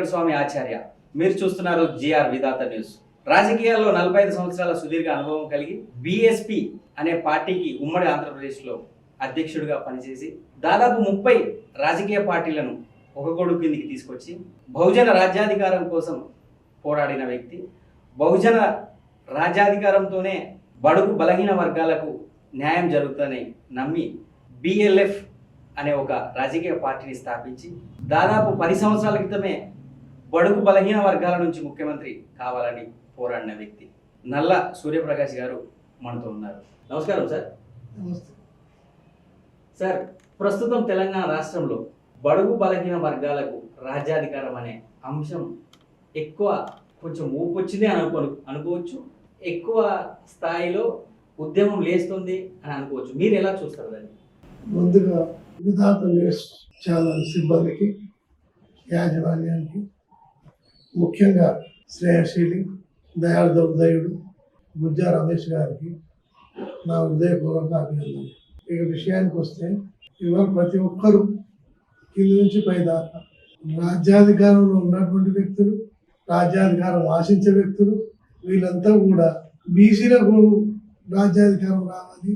వెంకటస్వామి ఆచార్య. మీరు చూస్తున్నారు జిఆర్ విధాత న్యూస్. రాజకీయాల్లో నలభై ఐదు సంవత్సరాల సుదీర్ఘ అనుభవం కలిగి బిఎస్పి అనే పార్టీకి ఉమ్మడి ఆంధ్రప్రదేశ్లో అధ్యక్షుడిగా పనిచేసి దాదాపు ముప్పై రాజకీయ పార్టీలను ఒక గొడుగు కిందికి తీసుకొచ్చి బహుజన రాజ్యాధికారం కోసం పోరాడిన వ్యక్తి బహుజన రాజ్యాధికారంతోనే బడుగు బలహీన వర్గాలకు న్యాయం జరుగుతుందని నమ్మి బిఎల్ఎఫ్ అనే ఒక రాజకీయ పార్టీని స్థాపించి దాదాపు పది సంవత్సరాల క్రితమే బడుగు బలహీన వర్గాల నుంచి ముఖ్యమంత్రి కావాలని పోరాడిన వ్యక్తి నల్ల సూర్యప్రకాష్ గారు మనతో ఉన్నారు. నమస్కారం సార్. నమస్తే. సార్ ప్రస్తుతం తెలంగాణ రాష్ట్రంలో బడుగు బలహీన వర్గాలకు రాజ్యాధికారం అనే అంశం ఎక్కువ కొంచెం ఊపు వచ్చింది అని అనుకో అనుకోవచ్చు. ఎక్కువ స్థాయిలో ఉద్యమం లేస్తుంది అని అనుకోవచ్చు. మీరు ఎలా చూస్తారు దాన్ని? ముందుగా విధాత ఛానల్ సిబ్బందికి యాజమాన్యానికి ముఖ్యంగా శ్రేయశీలి దయాళ ఉదయుడు గుజ్జా రమేష్ గారికి నా హృదయపూర్వక అభినందనలు. ఇక విషయానికి వస్తే ఇవాళ ప్రతి ఒక్కరూ కింది నుంచి పై దాకా రాజ్యాధికారంలో ఉన్నటువంటి వ్యక్తులు రాజ్యాధికారం ఆశించే వ్యక్తులు వీళ్ళంతా కూడా బీసీలకు రాజ్యాధికారం రావాలి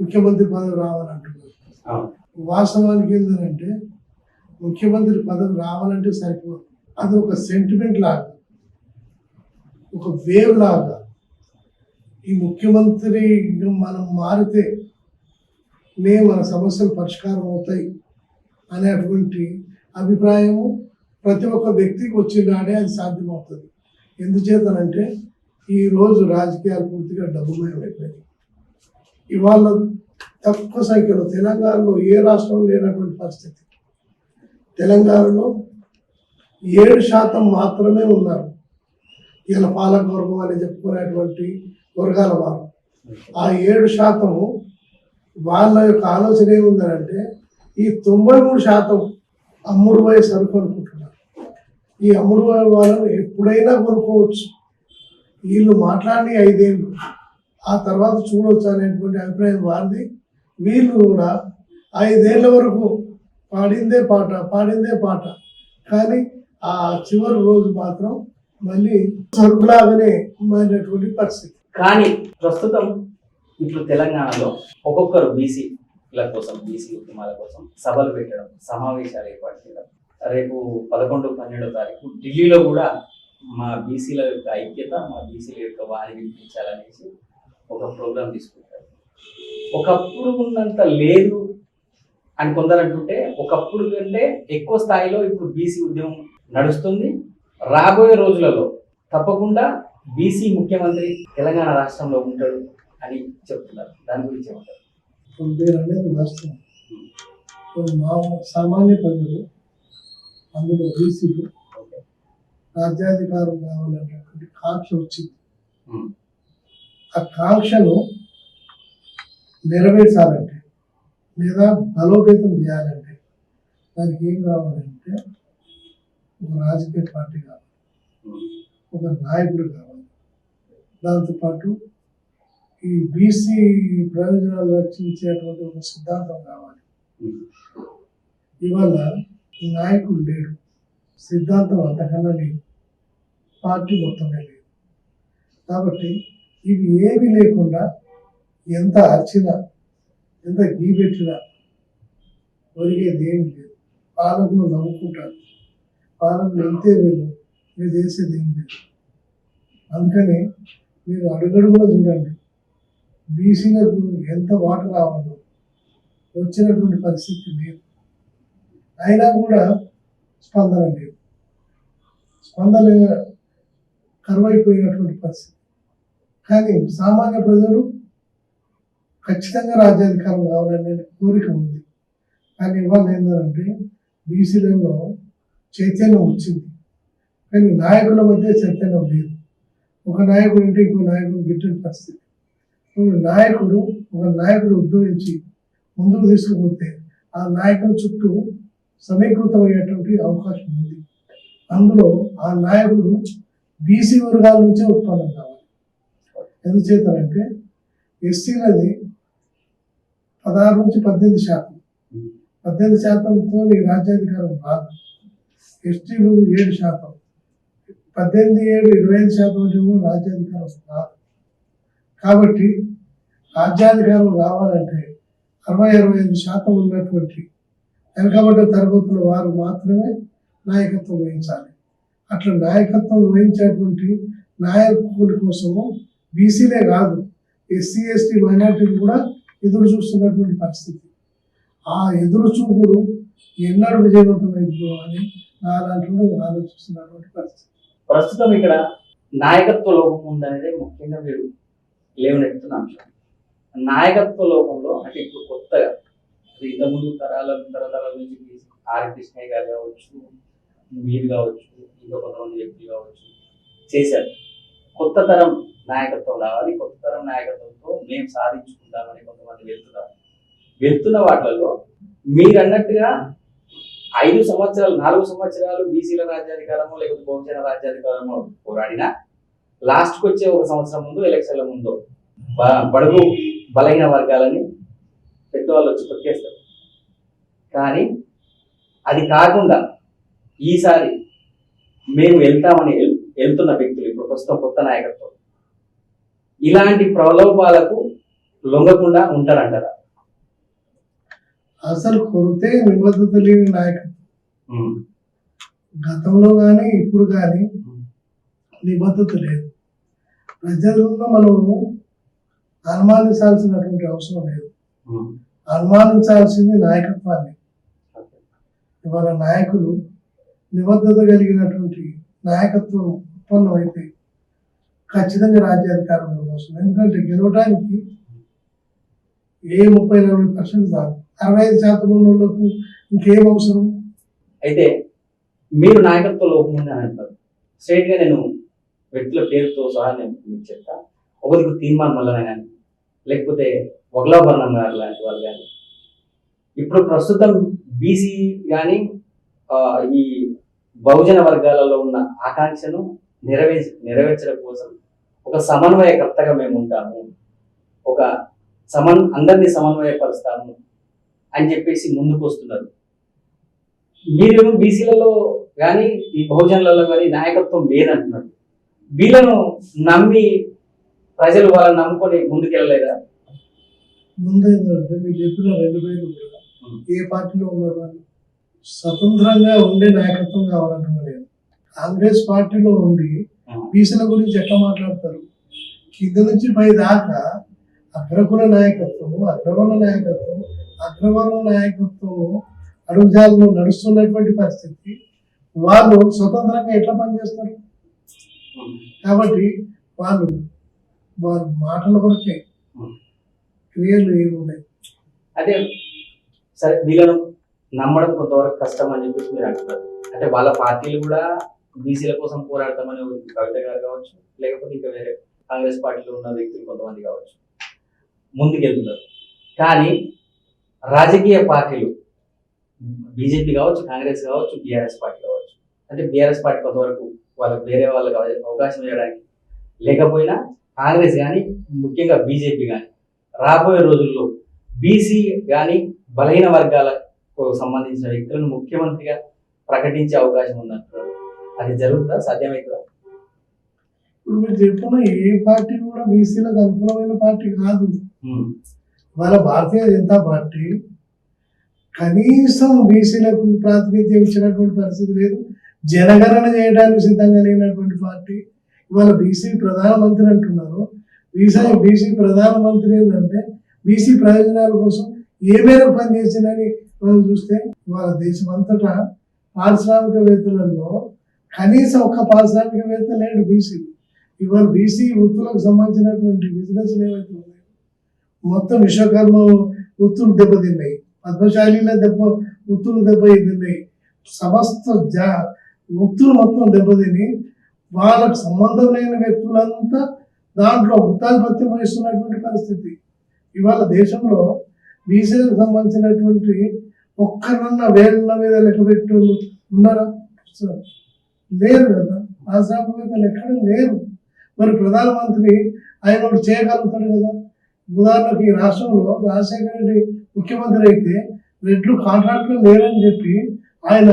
ముఖ్యమంత్రి పదవి రావాలి అంటున్నారు. వాస్తవానికి ఏంటంటే ముఖ్యమంత్రి పదవి రావాలంటే సరిపోదు. అది ఒక సెంటిమెంట్ లాగా ఒక వేవ్ లాగా. ఈ ముఖ్యమంత్రి మనం మారితే నే మన సమస్యలు పరిష్కారం అవుతాయి అనేటువంటి అభిప్రాయము ప్రతి ఒక్క వ్యక్తికి వచ్చినాడే అది సాధ్యమవుతుంది. ఎందుచేతనంటే ఈరోజు రాజకీయాలు పూర్తిగా డబ్బుమయమైపోయాయి ఇవాళ తక్కువ సంఖ్యలో తెలంగాణలో ఏ రాష్ట్రంలో లేనటువంటి పరిస్థితి. తెలంగాణలో ఏడు శాతం మాత్రమే ఉన్నారు. ఇలా పాలకవర్గం అని చెప్పుకునేటువంటి వర్గాల వారు. ఆ ఏడు శాతము వాళ్ళ యొక్క ఆలోచన ఏముందనంటే ఈ తొంభై మూడు శాతం అమ్ముడు పోయే సరుకు అనుకుంటున్నారు. ఈ అమ్ముడు పోయే వాళ్ళని ఎప్పుడైనా కొనుక్కోవచ్చు. వీళ్ళు మాట్లాడి ఐదేళ్ళు. ఆ తర్వాత చూడవచ్చు అనేటువంటి అభిప్రాయం వారిది. వీళ్ళు కూడా ఐదేళ్ళ వరకు పాడిందే పాట పాడిందే పాట. కానీ ఆ చివరి రోజు మాత్రం మళ్ళీ సరుకులాగానే మారినటువంటి పరిస్థితి. కానీ ప్రస్తుతం ఇప్పుడు తెలంగాణలో ఒక్కొక్కరు బీసీల కోసం బీసీ ఉద్యమాల కోసం సభలు పెట్టడం సమావేశాలు ఏర్పాటు చేయడం. రేపు పదకొండు పన్నెండో తారీఖు ఢిల్లీలో కూడా మా బీసీల యొక్క ఐక్యత మా బీసీల యొక్క వాణి వినిపించాలనేసి ఒక ప్రోగ్రాం తీసుకుంటారు. ఒకప్పుడు ఉన్నంత లేదు అని కొందరు అంటుంటే ఒకప్పుడు కంటే ఎక్కువ స్థాయిలో ఇప్పుడు బీసీ ఉద్యమం నడుస్తుంది. రాబోయే రోజులలో తప్పకుండా బీసీ ముఖ్యమంత్రి తెలంగాణ రాష్ట్రంలో ఉంటాడు అని చెప్తున్నారు. దాని గురించి ఏమంటారు? అనేది మా సామాన్య ప్రజలు అందులో బీసీలు రాజ్యాధికారం కావాలనేటువంటి కాంక్ష వచ్చింది. ఆ కాంక్షను నెరవేర్చాలంటే లేదా బలోపేతం చేయాలంటే దానికి ఏం కావాలంటే ఒక రాజకీయ పార్టీ కావాలి. ఒక నాయకుడు కావాలి. దాంతోపాటు ఈ బీసీ ప్రయోజనాలు రక్షించేటువంటి ఒక సిద్ధాంతం కావాలి. ఇవాళ నాయకుడు లేడు. సిద్ధాంతం అంతకన్నా లేదు. పార్టీ మొత్తమే లేదు. కాబట్టి ఇవి ఏవి లేకుండా ఎంత అర్చినా ఎంత గీ పెట్టినా ఒరిగేది ఏమి లేదు. పాలకులు నవ్వుకుంటారు. పాలకులు వెళ్తే వీళ్ళు. మీరు చేసేది ఏం లేదు. అందుకని మీరు అడుగడుగులో చూడండి. బీసీలకు ఎంత వాటర్ రావాలో వచ్చినటువంటి పరిస్థితి లేదు. అయినా కూడా స్పందన లేదు. స్పందన కరువైపోయినటువంటి పరిస్థితి. కానీ సామాన్య ప్రజలు ఖచ్చితంగా రాజ్యాధికారం కావాలనే కోరిక ఉంది. కానీ ఇవాళ ఏంటంటే బీసీలలో చైతన్యం వచ్చింది. కానీ నాయకుల మధ్య చైతన్యం లేదు. ఒక నాయకుడు అంటే ఇంకో నాయకుడు గిట్టని పరిస్థితి. నాయకుడు ఒక నాయకుడు ఉద్భవించి ముందుకు తీసుకుపోతే ఆ నాయకుల చుట్టూ సమీకృతమయ్యేటువంటి అవకాశం ఉంది. అందులో ఆ నాయకుడు బీసీ వర్గాల నుంచే ఉత్పన్నం కావాలి. ఎందుచేతనంటే ఎస్సీలది పదహారు నుంచి పద్దెనిమిది శాతం. పద్దెనిమిది శాతంతో ఈ రాజ్యాధికారం రాదు. ఎస్టీలు ఏడు శాతం. పద్దెనిమిది ఏడు ఇరవై ఐదు శాతం ఏమో రాజ్యాధికారం రాదు కాబట్టి రాజ్యాధికారం రావాలంటే అరవై అరవై ఐదు శాతం ఉన్నటువంటి వెనకబడ్డ తరగతుల వారు మాత్రమే నాయకత్వం వహించాలి. అట్లా నాయకత్వం వహించేటువంటి నాయకుల కోసము బీసీలే కాదు ఎస్సీ ఎస్టీ మైనార్టీలు కూడా ఎదురు చూస్తున్నటువంటి పరిస్థితి. ఆ ఎదురు చూపుడు ఎన్నడూ విజయవంతమైందో అని ఆలోచిస్తున్నటువంటి పరిస్థితి. ప్రస్తుతం ఇక్కడ నాయకత్వ లోపం ఉందనేది ముఖ్యంగా మీరు లేవనెత్తున్న అంశం. నాయకత్వ లోపంలో అంటే ఇప్పుడు కొత్తగా అది ఇంతకుముందు తరాల తరతరాల నుంచి ఆర్ కృష్ణయ్య గారు కావచ్చు మీరు కావచ్చు ఇంకా కొంతమంది వ్యక్తులు కావచ్చు చేశారు. కొత్త తరం నాయకత్వం రావాలి కొత్త తరం నాయకత్వంతో మేము సాధించుకుంటామని కొంతమంది వెళ్తున్నారు. వెళ్తున్న వాటిల్లో మీరు అన్నట్టుగా ఐదు సంవత్సరాలు నాలుగు సంవత్సరాలు బీసీల రాజ్యాధికారమో లేకపోతే బహుజన రాజ్యాధికారమో పోరాడినా లాస్ట్కి వచ్చే ఒక సంవత్సరం ముందు ఎలక్షన్ల ముందు బడుగు బలహీన వర్గాలని పెద్దవాళ్ళు వచ్చి తొక్కేస్తారు కానీ అది కాకుండా ఈసారి మేము వెళ్తామని వెళ్తున్న వ్యక్తులు ఇప్పుడు ప్రస్తుతం కొత్త నాయకత్వం ఇలాంటి ప్రలోభాలకు లొంగకుండా ఉంటారంటారా? అసలు కొరితే నిబద్ధత లేని నాయకత్వం. గతంలో కానీ ఇప్పుడు కానీ నిబద్ధత లేదు. ప్రజల్లో మనము అనుమానించాల్సినటువంటి అవసరం లేదు. అనుమానించాల్సింది నాయకత్వాన్ని. ఇవాళ నాయకులు నిబద్ధత కలిగినటువంటి నాయకత్వం ఉత్పన్నమైతే ఖచ్చితంగా రాజ్యాధికారంలో వస్తుంది. ఎందుకంటే గెలవడానికి ఏ ముప్పై నలభై పర్సెంట్ చాలు అరవై ఐదు శాతం ఉన్న వాళ్ళకు ఇంకేం అవసరం? అయితే మీరు నాయకత్వ లోపం అని అంటారు. స్ట్రైట్గా నేను వ్యక్తుల పేరుతో సహా నేను మీకు చెప్తా ఒకరికి తీర్మాన్ మల్లన కానీ లేకపోతే వగలాభరణం గారు లాంటి వాళ్ళు కానీ. ఇప్పుడు ప్రస్తుతం బీసీ కానీ ఈ బహుజన వర్గాలలో ఉన్న ఆకాంక్షను నెరవే నెరవేర్చడం కోసం ఒక సమన్వయకర్తగా మేము ఉంటాము. ఒక సమన్ అందరినీ సమన్వయపరుస్తాము. అని చెప్పేసి ముందుకు వస్తున్నారు. మీరు బీసీలలో కానీ ఈ బహుజనులలో కానీ నాయకత్వం లేదంటున్నారు. వీళ్ళను నమ్మి ప్రజలు వాళ్ళని నమ్ముకొని ముందుకెళ్ళలేదా? ముందు ఏంటంటే మీరు చెప్పిన రెండు కూడా. ఉం. ఏ పార్టీలో ఉన్నారు వాళ్ళు? స్వతంత్రంగా ఉండే నాయకత్వం కావాలంటున్నా నేను కాంగ్రెస్ పార్టీలో ఉండి బీసీల గురించి ఎట్లా మాట్లాడతారు? కింద నుంచి పై దాకా అగ్రకుల నాయకత్వము అగ్రవర్ణ నాయకత్వం అగ్రవర్ణ నాయకత్వం అడుగుజాలలో నడుస్తున్నటువంటి పరిస్థితి వాళ్ళు స్వతంత్రంగా ఎట్లా పనిచేస్తారు? కాబట్టి వాళ్ళు వారి మాటల కొరకే క్రియలు ఏమున్నాయి? అదే సరే వీళ్ళను నమ్మడం కొంతవరకు కష్టం అని చెప్పేసి మీరు అంటున్నారు. అంటే వాళ్ళ పార్టీలు కూడా బీసీల కోసం పోరాడతామని కవిత గారు కావచ్చు లేకపోతే ఇంకా వేరే కాంగ్రెస్ పార్టీలో ఉన్న వ్యక్తులు కొంతమంది కావచ్చు ముందుకెళ్తున్నారు. కానీ రాజకీయ పార్టీలు బీజేపీ కావచ్చు కాంగ్రెస్ కావచ్చు బీఆర్ఎస్ పార్టీ కావచ్చు. అంటే బీఆర్ఎస్ పార్టీ కొంతవరకు వాళ్ళకి వేరే వాళ్ళకి అవకాశం ఇవ్వడానికి లేకపోయినా కాంగ్రెస్ కానీ ముఖ్యంగా బీజేపీ కానీ రాబోయే రోజుల్లో బీసీ కానీ బలహీన వర్గాలకు సంబంధించిన వ్యక్తులను ముఖ్యమంత్రిగా ప్రకటించే అవకాశం ఉందంటారు అది జరుగుతుందా? సాధ్యమవుతుందా ఇప్పుడు మీరు చెప్పిన ఏ పార్టీ కూడా బీసీలకు అనుకూలమైన పార్టీ కాదు. వాళ్ళ భారతీయ జనతా పార్టీ కనీసం బీసీలకు ప్రాతినిధ్యం ఇచ్చినటువంటి పరిస్థితి లేదు. జనగణన చేయడానికి సిద్ధంగా లేనటువంటి పార్టీ. ఇవాళ బీసీ ప్రధానమంత్రి అంటున్నారు. బీసీ బీసీ ప్రధానమంత్రి ఏంటంటే బీసీ ప్రయోజనాల కోసం ఏ మేరకు పనిచేసిందని మనం చూస్తే ఇవాళ దేశం అంతటా పారిశ్రామికవేత్తలలో కనీసం ఒక్క పారిశ్రామికవేత్త లేడు బీసీ. ఇవాళ బీసీ వృత్తులకు సంబంధించినటువంటి బిజినెస్ ఏవైతే మొత్తం విశ్వకర్మ వృత్తులు దెబ్బతిన్నాయి. పద్మశాలిలో దెబ్బ వృత్తులు దెబ్బతిన్నాయి. సమస్త జా వృత్తులు మొత్తం దెబ్బతిని వాళ్ళకు సంబంధం లేని వ్యక్తులంతా దాంట్లో వృత్తాధిపత్యం వహిస్తున్నటువంటి పరిస్థితి. ఇవాళ దేశంలో బీసీలకు సంబంధించినటువంటి ఒక్కరన్న వేళ్ళ మీద లెక్క పెట్టి ఉన్నారా? లేరు కదా. ఆశ్రామవేత్తలు ఎక్కడ లేరు. మరి ప్రధానమంత్రి ఆయన ఒకటి చేయగలుగుతాడు కదా. ఉదాహరణకు ఈ రాష్ట్రంలో రాజశేఖర రెడ్డి ముఖ్యమంత్రి అయితే రెడ్లు కాంట్రాక్టులు లేరని చెప్పి ఆయన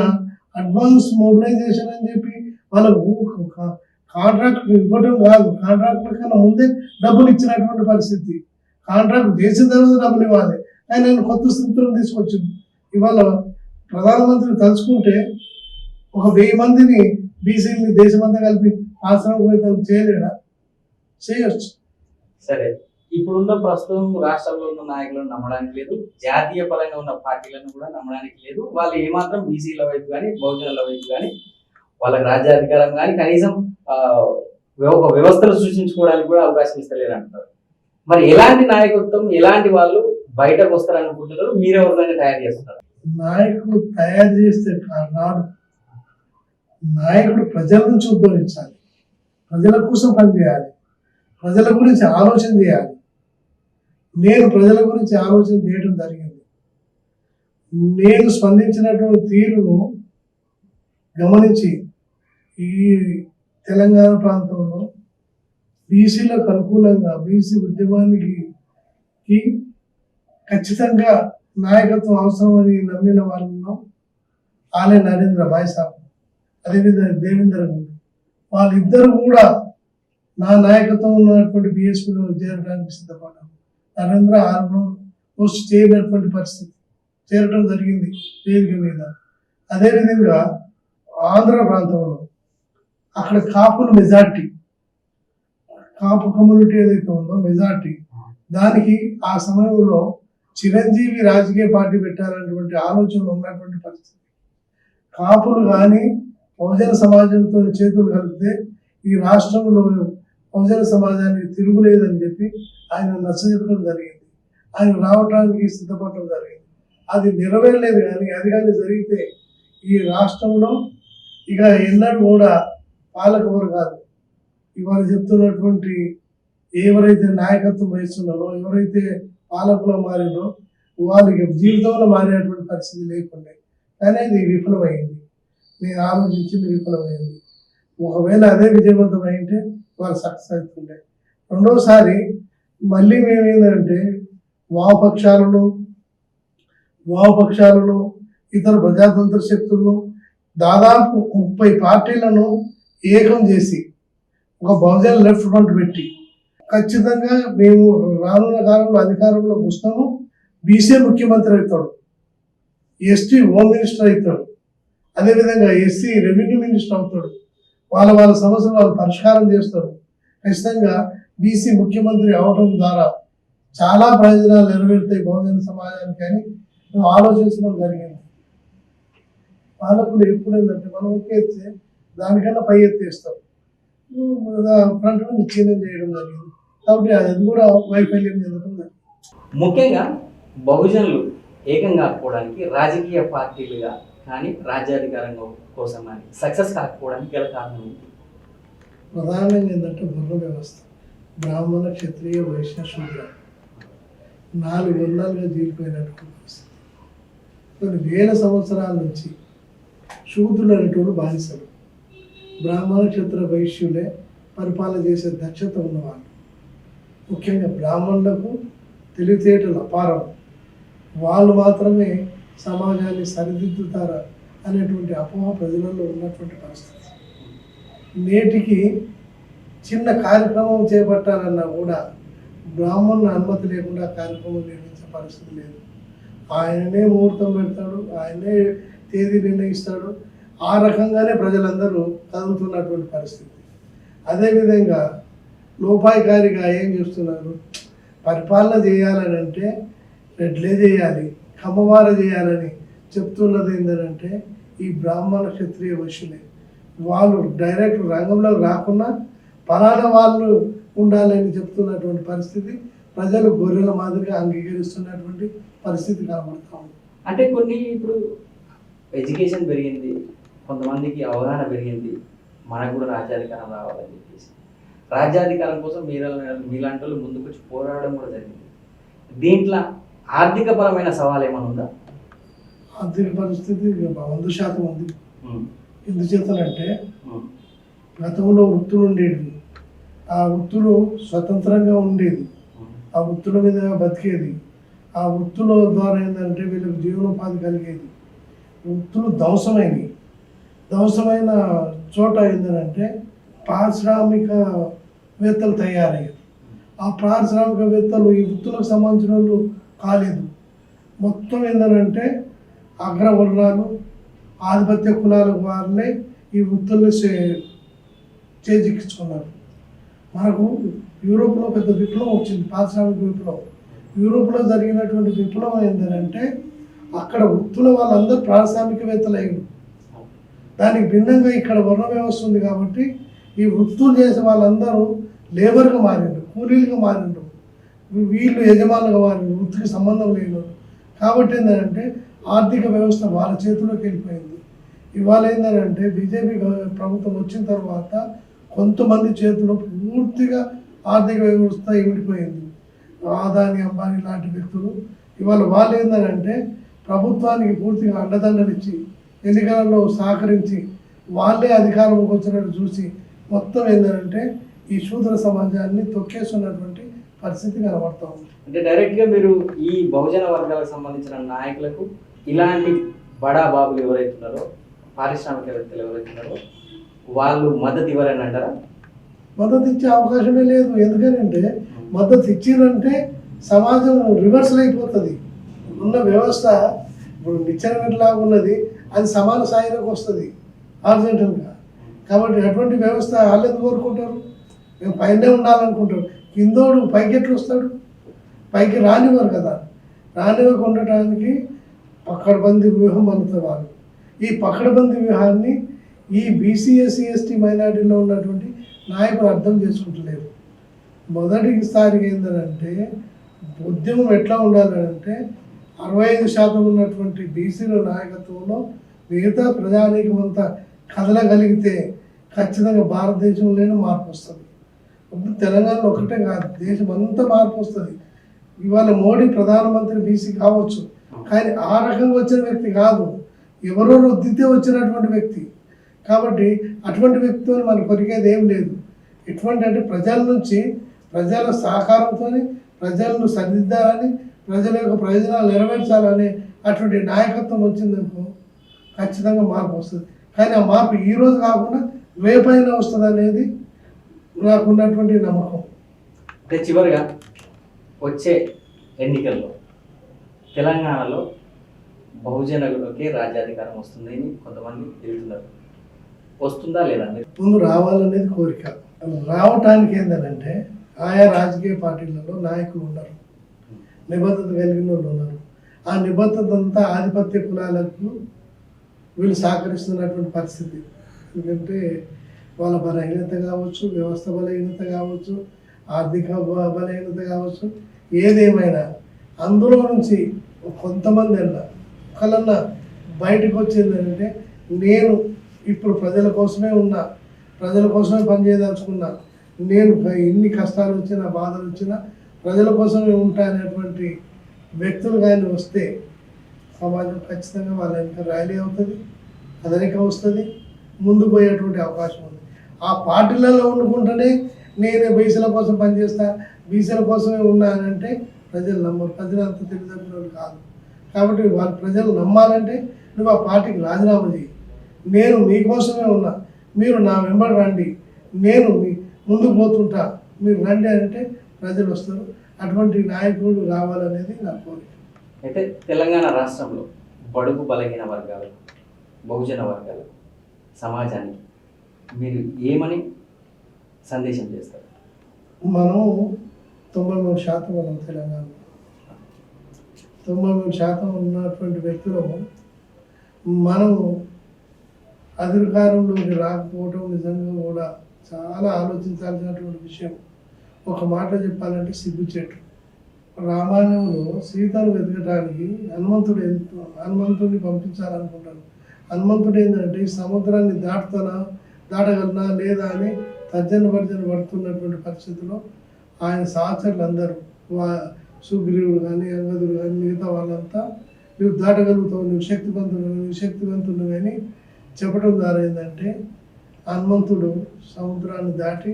అడ్వాన్స్ మొబిలైజేషన్ అని చెప్పి వాళ్ళకు కాంట్రాక్ట్ ఇవ్వడం కాదు. కాంట్రాక్ట్ కన్నా ముందే డబ్బులు ఇచ్చినటువంటి పరిస్థితి. కాంట్రాక్ట్ చేసిన తర్వాత డబ్బులు ఇవ్వాలి. ఆయన నేను కొత్త స్థితిలో తీసుకొచ్చింది ఇవాళ ప్రధానమంత్రిని తలుచుకుంటే ఒక వెయ్యి మందిని బీసీని దేశమంతా కలిపి ఆశ్రమం పోయి చేయలేడా? చేయొచ్చు. సరే. ఇప్పుడున్న ప్రస్తుతం రాష్ట్రంలో ఉన్న నాయకులను నమ్మడానికి లేదు జాతీయ పరంగా ఉన్న పార్టీలను కూడా నమ్మడానికి లేదు. వాళ్ళు ఏమాత్రం బీసీల వైపు కానీ బహుజనుల వైపు కానీ వాళ్ళకి రాజ్యాధికారం కానీ కనీసం ఒక వ్యవస్థను సృష్టించుకోవడానికి కూడా అవకాశం ఇస్తలేరు అంటారు మరి ఎలాంటి నాయకత్వం ఎలాంటి వాళ్ళు బయటకు వస్తారనుకుంటున్నారు మీరెవరిదైనా తయారు చేస్తున్నారు నాయకుడు తయారు చేస్తే రాడు నాయకుడు ప్రజల నుంచి ఉద్భవించాలి. ప్రజల కోసం పనిచేయాలి. ప్రజల గురించి ఆలోచన చేయాలి. నేను ప్రజల గురించి ఆలోచన చేయడం జరిగింది. నేను స్పందించినటువంటి తీరును గమనించి ఈ తెలంగాణ ప్రాంతంలో బీసీలకు అనుకూలంగా బీసీ ఉద్యమానికి ఖచ్చితంగా నాయకత్వం అవసరమని నమ్మిన వాళ్ళలో ఆలయ నరేంద్ర భాయ్ సాబ్ అదేవిధంగా దేవేంద్ర గౌడ్ వాళ్ళిద్దరు కూడా నా నాయకత్వం ఉన్నటువంటి బీఎస్పీలో చేరడానికి సిద్ధపడ్డారు. నరేంద్ర ఆరు పోస్ట్ చేయనటువంటి పరిస్థితి చేరడం జరిగింది వేదిక మీద. అదేవిధంగా ఆంధ్ర ప్రాంతంలో అక్కడ కాపుల మెజార్టీ కాపు కమ్యూనిటీ ఏదైతే ఉందో మెజార్టీ దానికి ఆ సమయంలో చిరంజీవి రాజకీయ పార్టీ పెట్టాలన్నటువంటి ఆలోచనలు ఉన్నటువంటి పరిస్థితి. కాపులు కానీ బహుజన సమాజంతో చేతులు కలిపితే ఈ రాష్ట్రంలో బహుజన సమాజానికి తిరుగులేదని చెప్పి ఆయన నచ్చజెప్పడం జరిగింది. ఆయన రావటానికి సిద్ధపడటం జరిగింది. అది నెరవేరలేదు కానీ అది కానీ జరిగితే ఈ రాష్ట్రంలో ఇక ఎన్నడూ కూడా పాలక వర్గాలు ఇవాళ చెప్తున్నటువంటి ఎవరైతే నాయకత్వం వహిస్తున్నారో ఎవరైతే పాలకులు మారినో వాళ్ళకి జీవితంలో మారేటువంటి పరిస్థితి లేకుండే. కానీ అది విఫలమైంది. నేను ఆలోచించింది విఫలమైంది. ఒకవేళ అదే విజయవంతమైంటే వాళ్ళు సక్సెస్ అవుతుండే రెండోసారి మళ్ళీ మేమేందంటే వామపక్షాలను వామపక్షాలను ఇతర ప్రజాతంత్ర శక్తులను దాదాపు ముప్పై పార్టీలను ఏకం చేసి ఒక బహుజన లెఫ్ట్ ఫ్రంట్ పెట్టి ఖచ్చితంగా మేము రానున్న కాలంలో అధికారంలోకి వస్తాము. బీసీ ముఖ్యమంత్రి అవుతాడు ఎస్టీ హోమ్ మినిస్టర్ అవుతాడు అదేవిధంగా ఎస్సీ రెవెన్యూ మినిస్టర్ అవుతాడు. వాళ్ళ వాళ్ళ సమస్యలు వాళ్ళు పరిష్కారం చేస్తారు. ఖచ్చితంగా బీసీ ముఖ్యమంత్రి అవటం ద్వారా చాలా ప్రయోజనాలు నెరవేరుతాయి బహుజన సమాజానికి అని మేము ఆలోచించడం జరిగింది. పాలకులు ఎప్పుడైందంటే మనం ఒకే దానికన్నా పై ఎత్తేస్తాం ఫ్రంట్ నుంచి ఛీనం చేయడం జరిగింది. కాబట్టి అది కూడా వైఫల్యం చెందడం జరిగింది. ముఖ్యంగా బహుజనులు ఏకంగా కాకపోవడానికి రాజకీయ పార్టీలుగా కానీ రాజ్యాధికారం కోసం కానీ సక్సెస్ కాకపోవడానికి గల కారణం ప్రధానంగా ఏంటంటే వర్ణ వ్యవస్థ బ్రాహ్మణ క్షత్రియ వైశ్య శూద్ర. నాలుగు వర్ణాలుగా జీలిపోయినటువంటి కొన్ని వేల సంవత్సరాల నుంచి శూద్రులు అనేటువంటి బానిసలు. బ్రాహ్మణ క్షత్ర వైశ్యులే పరిపాలన చేసే దక్షత ఉన్నవాళ్ళు. ముఖ్యంగా బ్రాహ్మణులకు తెలివితేటలు అపారం. వాళ్ళు మాత్రమే సమాజాన్ని సరిదిద్దుతారా అనేటువంటి అపోహ ప్రజలలో ఉన్నటువంటి పరిస్థితి. నేటికి చిన్న కార్యక్రమం చేపట్టాలన్నా కూడా బ్రాహ్మణుల అనుమతి లేకుండా కార్యక్రమం నిర్వహించే పరిస్థితి లేదు. ఆయననే ముహూర్తం పెడతాడు ఆయనే తేదీ నిర్ణయిస్తాడు. ఆ రకంగానే ప్రజలందరూ కదులుతున్నటువంటి పరిస్థితి. అదేవిధంగా లోపాయికారిగా ఏం చేస్తున్నారు? పరిపాలన చేయాలని అంటే రెడ్లే చేయాలి. కమ్మవారు చేయాలని చెప్తున్నది ఏంటంటే ఈ బ్రాహ్మణ క్షత్రియ వశులే. వాళ్ళు డైరెక్ట్ రంగంలోకి రాకుండా పలానా వాళ్ళు ఉండాలని చెప్తున్నటువంటి పరిస్థితి ప్రజలు గొర్రెల మాదిరిగా అంగీకరిస్తున్నటువంటి పరిస్థితి కనబడుతూ ఉంది. అంటే కొన్ని ఇప్పుడు ఎడ్యుకేషన్ పెరిగింది కొంతమందికి అవగాహన పెరిగింది మనకు కూడా రాజ్యాధికారం రావాలని చెప్పేసి. రాజ్యాధికారం కోసం మీరు మీలాంటి వాళ్ళు ముందుకొచ్చి పోరాడడం కూడా జరిగింది. దీంట్లో ఆర్థికపరమైన సవాల్ ఏమైనా ఉందా ఆర్థిక పరిస్థితి వంద శాతం ఉంది. ఎందుచేతనంటే గతంలో వృత్తులు ఉండేవి ఆ వృత్తులు స్వతంత్రంగా ఉండేది. ఆ వృత్తుల మీద బతికేది. ఆ వృత్తుల ద్వారా ఏంటంటే వీళ్ళకి జీవనోపాధి కలిగేది. వృత్తులు ధ్వంసమైనవి. దవసమైన చోట ఏంటంటే పారిశ్రామికవేత్తలు తయారయ్యారు. ఆ పారిశ్రామికవేత్తలు ఈ వృత్తులకు సంబంధించిన వాళ్ళు కాలేదు. మొత్తం ఏంటంటే అగ్రవర్ణాలు ఆధిపత్య కులాల వారినే ఈ వృత్తుల్ని చే- చేజిక్కించుకున్నారు. మనకు యూరోప్లో పెద్ద విప్లవం వచ్చింది పారిశ్రామిక విప్లవం. యూరోప్లో జరిగినటువంటి విప్లవం ఏంటంటే అక్కడ వృత్తుల వాళ్ళందరూ పారిశ్రామికవేత్తలు అయ్యారు. దానికి భిన్నంగా ఇక్కడ వర్ణ వ్యవస్థ ఉంది కాబట్టి ఈ వృత్తులు చేసే వాళ్ళందరూ లేబర్గా మారిండు కూలీలుగా మారిండు వీళ్ళు యజమానులుగా వారి వృత్తికి సంబంధం లేదు. కాబట్టి ఏంటంటే ఆర్థిక వ్యవస్థ వాళ్ళ చేతిలోకి వెళ్ళిపోయింది. ఇవాళ ఏంటంటే బీజేపీ ప్రభుత్వం వచ్చిన తర్వాత కొంతమంది చేతిలో పూర్తిగా ఆర్థిక వ్యవస్థ ఇమిడిపోయింది. ఆదాని అంబానీ లాంటి వ్యక్తులు. ఇవాళ వాళ్ళు ఏంటంటే ప్రభుత్వానికి పూర్తిగా అండదండలిచ్చి ఎన్నికలలో సహకరించి వాళ్ళే అధికారంలోకి వచ్చినట్టు చూసి మొత్తం ఏంటంటే ఈ శూద్ర సమాజాన్ని తొక్కేస్తున్నటువంటి పరిస్థితి కనబడతా ఉంది. అంటే డైరెక్ట్గా మీరు ఈ బహుజన వర్గాలకు సంబంధించిన నాయకులకు ఇలాంటి బడా బాబులు ఎవరైతే ఉన్నారో పారిశ్రామికవేత్తలు ఎవరైతే ఉన్నారో వాళ్ళు మద్దతు ఇవ్వాలని అంటారా? మద్దతు ఇచ్చే అవకాశమే లేదు. ఎందుకనంటే మద్దతు ఇచ్చిరంటే సమాజం రివర్సల్ అయిపోతుంది. ఉన్న వ్యవస్థ ఇప్పుడు నిచ్చెనలాగా ఉన్నది అది సమాన స్థాయిలోకి వస్తుంది హార్జెంటల్గా కాబట్టి అటువంటి వ్యవస్థ వాళ్ళు ఎందుకు కోరుకుంటారు? మేము పైనే ఉండాలనుకుంటారు. కిందోడు పైకి ఎట్లా వస్తాడు? పైకి రానివ్వరు కదా. రానివ్వకు ఉండటానికి పక్కడబంది వ్యూహం అనుతవారు ఈ పక్కడబంది వ్యూహాన్ని ఈ బీసీఎస్సీ ఎస్టీ మైనార్టీలో ఉన్నటువంటి నాయకులు అర్థం చేసుకుంటలేరు. మొదటిసారి ఏంటంటే ఉద్యమం ఎట్లా ఉండాలంటే అరవై ఐదు శాతం ఉన్నటువంటి బీసీల నాయకత్వంలో మిగతా ప్రజానీకం అంతా కదలగలిగితే ఖచ్చితంగా భారతదేశంలోనే మార్పు వస్తుంది. ఇప్పుడు తెలంగాణలో ఒకటే కాదు దేశం అంతా మార్పు వస్తుంది. ఇవాళ మోడీ ప్రధానమంత్రి బీసీ కావచ్చు కానీ ఆ రకంగా వచ్చిన వ్యక్తి కాదు. ఎవరో రుద్దితే వచ్చినటువంటి వ్యక్తి. కాబట్టి అటువంటి వ్యక్తితో మనకు కొరికేది ఏం లేదు. ఎటువంటి అంటే ప్రజల నుంచి ప్రజల సహకారంతో ప్రజలను సరిదిద్దాలని ప్రజల యొక్క ప్రయోజనాలు నెరవేర్చాలని అటువంటి నాయకత్వం వచ్చిందనుకో ఖచ్చితంగా మార్పు వస్తుంది. కానీ ఆ మార్పు ఈరోజు కాకుండా రేపైనా వస్తుంది అనేది నాకున్నటువంటి నమ్మకం. అంటే చివరిగా వచ్చే ఎన్నికల్లో తెలంగాణలో బహుజనులకే రాజ్యాధికారం వస్తుందని కొంతమంది తిరుగుతున్నారు. వస్తుందా లేదా ముందు రావాలనేది కోరిక. రావటానికి ఏంటంటే ఆయా రాజకీయ పార్టీలలో నాయకులు ఉన్నారు. నిబద్ధత కలిగిన వాళ్ళు ఉన్నారు. ఆ నిబద్ధత అంతా ఆధిపత్య కులాలకు వీళ్ళు సహకరిస్తున్నటువంటి పరిస్థితి. ఎందుకంటే వాళ్ళ బలహీనత కావచ్చు వ్యవస్థ బలహీనత కావచ్చు ఆర్థిక బలహీనత కావచ్చు ఏదేమైనా అందులో నుంచి కొంతమంది అన్న ఒకళ్ళన్నా బయటకు వచ్చిందంటే నేను ఇప్పుడు ప్రజల కోసమే ఉన్నా ప్రజల కోసమే పనిచేయదలుచుకున్నా నేను ఎన్ని కష్టాలు వచ్చినా బాధలు వచ్చినా ప్రజల కోసమే ఉంటా అనేటువంటి వ్యక్తులు కానీ వస్తే సమాజం ఖచ్చితంగా వాళ్ళ ర్యాలీ అవుతుంది కదలిక వస్తుంది ముందు పోయేటువంటి అవకాశం ఉంది ఆ పార్టీలలో ఉండుకుంటూనే నేను బీసీల కోసం పనిచేస్తా బీసీల కోసమే ఉన్నానంటే ప్రజలు నమ్మరు ప్రజలు అంత తెలియదగిన కాదు. కాబట్టి వాళ్ళు ప్రజలు నమ్మాలంటే నువ్వు ఆ పార్టీకి రాజీనామా చేయి నేను మీకోసమే ఉన్నా మీరు నా వెంబడి రండి నేను మీ ముందుకు పోతుంటా మీరు రండి అంటే ప్రజలు వస్తారు. అటువంటి నాయకుడు రావాలనేది నా కోరిక. అయితే తెలంగాణ రాష్ట్రంలో బడుగు బలహీన వర్గాలు బహుజన వర్గాలు సమాజానికి మీరు ఏమని సందేశం చేస్తారు? మనం తొంభై మూడు శాతం ఉన్నాం తెలంగాణ. తొంభై మూడు శాతం ఉన్నటువంటి వ్యక్తులు మనం అధికారంలోకి రాకపోవటం నిజంగా కూడా చాలా ఆలోచించాల్సినటువంటి విషయం. ఒక మాట చెప్పాలంటే సిగ్గుచేటు రామాయణంలో సీతను వెతకడానికి హనుమంతుడు ఎంత- హనుమంతుడిని పంపించాలనుకుంటాను హనుమంతుడు ఏంటంటే ఈ సముద్రాన్ని దాటుతానా దాటగలనా లేదా అని తర్జన భర్జన పడుతున్నటువంటి పరిస్థితిలో ఆయన సహచరులు అందరూ వా సుగ్రీవుడు కానీ అంగదుడు కానీ మిగతా వాళ్ళంతా నువ్వు దాటగలుగుతావు నువ్వు శక్తివంతుడు నువ్వు శక్తివంతుడు అని చెప్పడం ద్వారా ఏంటంటే హనుమంతుడు సముద్రాన్ని దాటి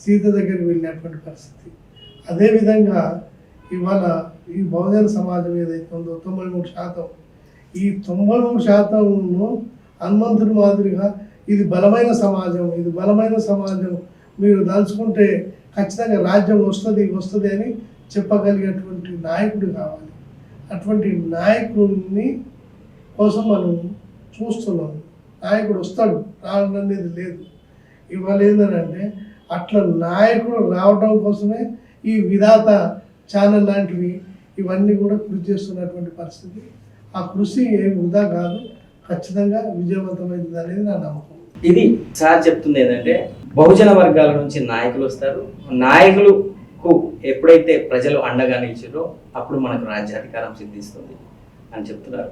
సీత దగ్గరికి వెళ్ళినటువంటి పరిస్థితి. అదేవిధంగా ఇవాళ ఈ బహుజన సమాజం ఏదైతే ఉందో తొంభై మూడు శాతం. ఈ తొంభై మూడు శాతంను హనుమంతుడి మాదిరిగా ఇది బలమైన సమాజం ఇది బలమైన సమాజం. మీరు దలుచుకుంటే ఖచ్చితంగా రాజ్యం వస్తుంది వస్తుంది అని చెప్పగలిగేటువంటి నాయకుడు కావాలి. అటువంటి నాయకుడిని కోసం మనం చూస్తున్నాం. నాయకుడు వస్తాడు రావాలనేది లేదు. ఇవాళ ఏంటంటే అట్లా నాయకుడు రావడం కోసమే ఈ విధాత ఛానల్ లాంటివి ఇవన్నీ కూడా కృషి చేస్తున్నటువంటి పరిస్థితి. ఆ కృషి ఏమి వృధా కాదు. ఖచ్చితంగా విజయవంతమైంది అనేది నా నమ్మకం. ఇది సార్ చెప్తుంది ఏంటంటే బహుజన వర్గాల నుంచి నాయకులు వస్తారు. నాయకులకు ఎప్పుడైతే ప్రజలు అండగా నిలిచారో అప్పుడు మనకు రాజ్యాధికారం సిద్ధిస్తుంది అని చెప్తున్నారు.